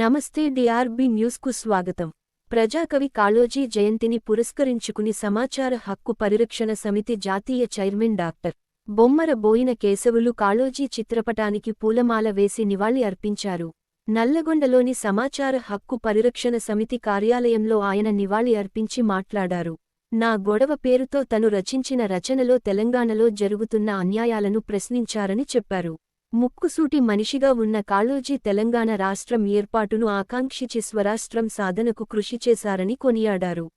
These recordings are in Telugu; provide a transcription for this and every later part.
నమస్తే డిఆర్బి న్యూస్కు స్వాగతం. ప్రజాకవి కాళోజీ జయంతిని పురస్కరించుకుని సమాచార హక్కు పరిరక్షణ సమితి జాతీయ చైర్మన్ డాక్టర్ బొమ్మర బోయిన కేశవులు కాళోజీ చిత్రపటానికి పూలమాల వేసి నివాళి అర్పించారు. నల్లగొండలోని సమాచార హక్కు పరిరక్షణ సమితి కార్యాలయంలో ఆయన నివాళి అర్పించి మాట్లాడారు. నా గొడవ పేరుతో తను రచించిన రచనలో తెలంగాణలో జరుగుతున్న అన్యాయాలను ప్రశ్నించారని చెప్పారు. ముక్కుసూటి మనిషిగా ఉన్న కాళోజీ తెలంగాణ రాష్ట్రం ఏర్పాటును ఆకాంక్షించి స్వరాష్ట్రం సాధనకు కృషి చేశారని కొనియాడారు.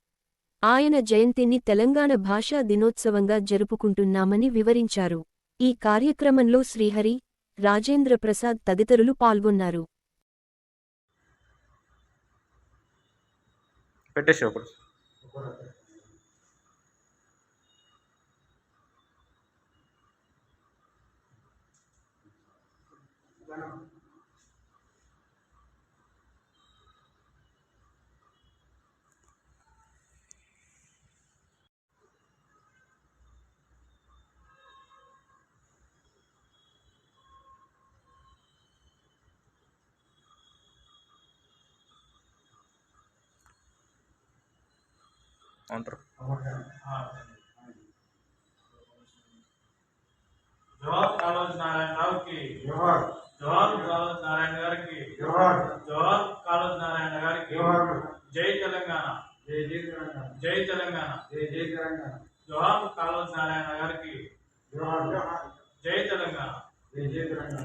ఆయన జయంతిని తెలంగాణ భాషా దినోత్సవంగా జరుపుకుంటున్నామని వివరించారు. ఈ కార్యక్రమంలో శ్రీహరి రాజేంద్ర ప్రసాద్ తదితరులు పాల్గొన్నారు. పెట్టేసి Bueno. జవహర్ కాళోజ్ నారాయణ గారికి జై తెలంగాణ. జై జై తెలంగాణ. జై తెలంగాణ. జై జై తెలంగాణ. జవహర్ కాళోజ్ నారాయణ గారికి జై తెలంగాణ. జై జై తెలంగాణ.